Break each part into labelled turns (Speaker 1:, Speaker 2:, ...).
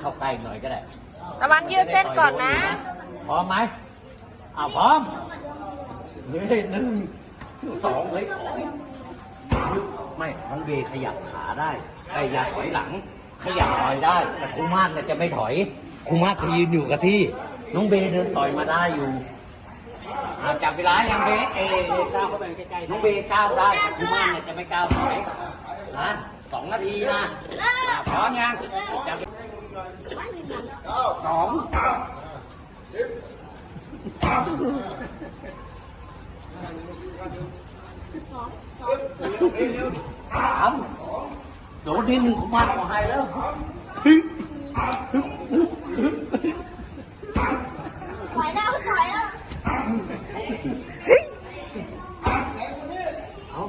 Speaker 1: เข้าใกล้หน่อยก็ได้
Speaker 2: ตะวันยืดเส้นก่อนนะ
Speaker 1: พร้อมไหมอ้าวพร้อมเฮ้ยหนึ่งสองเฮ้ยถอยไม่น้องเบย์ขยับขาได้แต่อย่าถอยหลัง ขยับถอยได้ แต่ครูมาศเนี่ยจะไม่ถอยครูมาศจะยืนอยู่กับที่ น้องเบย์เดินต่อยมาได้อยู่อ่าจับเวลายังเบย์เอก้าวเข้าไปใกล้ๆน้องเบย์ก้าวได้แต่ครูมาศเนี่ยจะไม่ก้าวถอยนะสองนาทีนะอ่าพร้อมยังจับ สองสามโดดที่หนึ่งของมันของไฮแล้ว
Speaker 3: ถอยแล้วถอยแล้ว
Speaker 1: เอา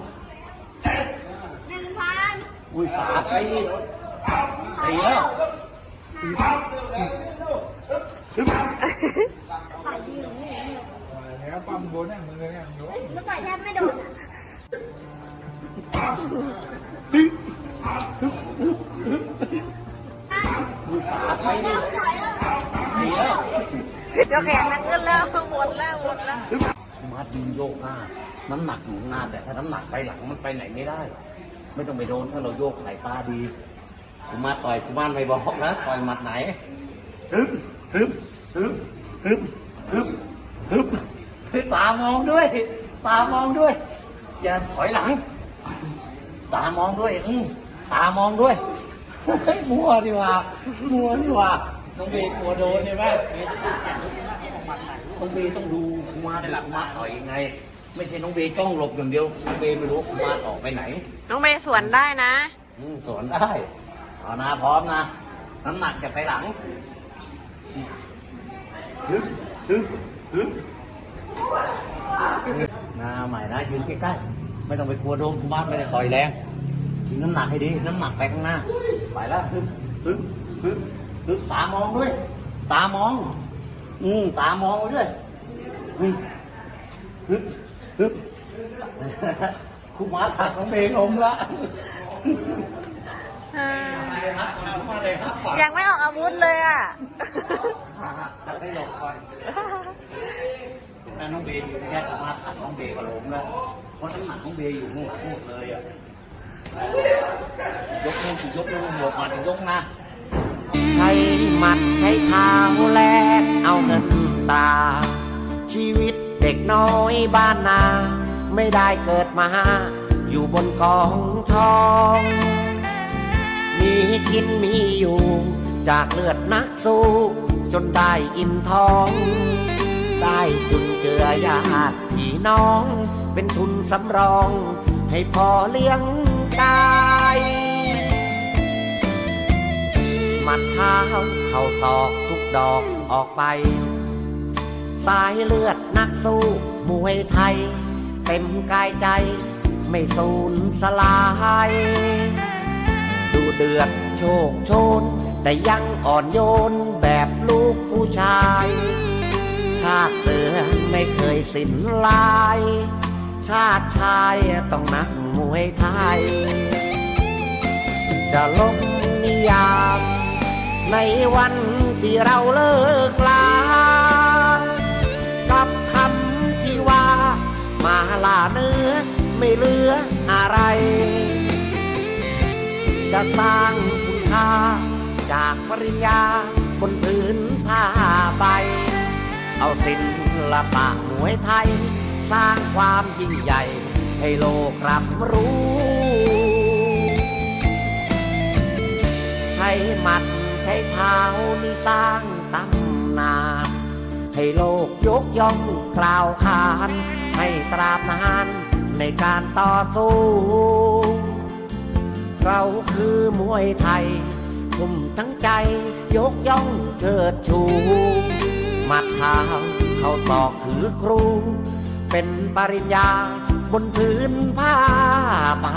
Speaker 3: หนึ่งพัน
Speaker 1: อุ้ยสามไปสี่แล้ว
Speaker 3: ต่อยดีหรือไม่
Speaker 4: แล้วปั๊มบนเนี่ยมึงเลยเนี่ยยก
Speaker 3: แล้วต่อยแทบไม่โดนอะ
Speaker 1: อุ้ย
Speaker 3: แล้วถอยแล้ว
Speaker 1: สี่แล้ว
Speaker 2: เดี๋ยวแขนนักขึ้นแล้วหมดแล้วหมดแล้ว
Speaker 1: มาดึงโยกหน้า น้ำหนักอยู่หน้าแต่ถ้าน้ำหนักไปหลังมันไปไหนไม่ได้ ไม่ต้องไปโดนถ้าเราโยกสายตาดี คุมาต่อยคุมานไม่บอกนะต่อยหมัดไหนฮึบฮึบฮึบฮึบฮึบฮึบฮึบตามองด้วย ตามองด้วย อย่าถอยหลัง ตามองด้วยอืมตามองด้วยเฮ้ยมัวดีว่ามัวดีว่าน้องเบย์กลัวโดนใช่ไหมน้องเบย์ต้องดูคุมาได้หลักมาต่อยยังไง ไม่ใช่น้องเบย์จ้องหลบอย่างเดียวน้องเบย์ไม่รู้คุมาออกไปไหน
Speaker 2: น้องเมย์สวนได้นะ
Speaker 1: อืมสวนได้ เอานะพร้อมนะ น้ำหนักจะไปหลังฮึบฮึบฮึบหน้าใหม่นะยืนใกล้ๆ ไม่ต้องไปกลัวโดนคุมานไม่ได้ต่อยแรงยิงน้ำหนักให้ดี น้ำหนักไปข้างหน้า ไปแล้วฮึบฮึบฮึบฮึบตามองด้วย ตามอง อืมตามองด้วยฮึฮึฮึบคุมาถักน้องเมละ ย์ลมละ
Speaker 2: ยังไม่ออกอาวุธเลยอะ
Speaker 1: จะให้หลบก่อนถ้าน้องเบย์อยู่แค่สามารถตัดน้องเบย์ก็ล้มแล้วเพราะน้ำหนักน้องเบย์อยู่ข้างหลังหมดเลยอะ ยกนู่นสิยกนู่นหมดมาถึงยกนะ
Speaker 5: ใช้หมัดใช้เท้าแลกเอาเงินตราชีวิตเด็กน้อยบ้านนา ไม่ได้เกิดมา อยู่บนกองทอง มีกินมีอยู่ จากเลือดนักสู้ จนได้อิ่มท้อง ได้จุนเจือญาติพี่น้อง เป็นทุนสำรอง ให้พอเลี้ยงกายมัดเท้าเข้าศอกทุกดอกออกไปสายเลือดนักสู้มวยไทย เต็มกายใจ ไม่สูญสลาย เดือดโชคโชน แต่ยังอ่อนโยนแบบลูกผู้ชายชาติเสือไม่เคยสิ้นลาย ชาติชายต้องนักมวยไทย จะลงนิยามในวันที่เราเลิกลา กับคำที่ว่า มาลาเนื้อไม่เหลืออะไร จะสร้างคุณค่า จากปริญญาบนพื้นผ้าใบ เอาศิลปะมวยไทย สร้างความยิ่งใหญ่ ให้โลกรับรู้ ใช้หมัดใช้เท้านี่สร้างตำนาน ให้โลกยกย่องกล่าวขาน ให้ตราบนานในการต่อสู้ เราคือมวยไทยทุ่มทั้งใจยกย่องเชิดชูมาทางเข้าตอกคือครู เป็นปริญญาบนพื้นผ้าใบ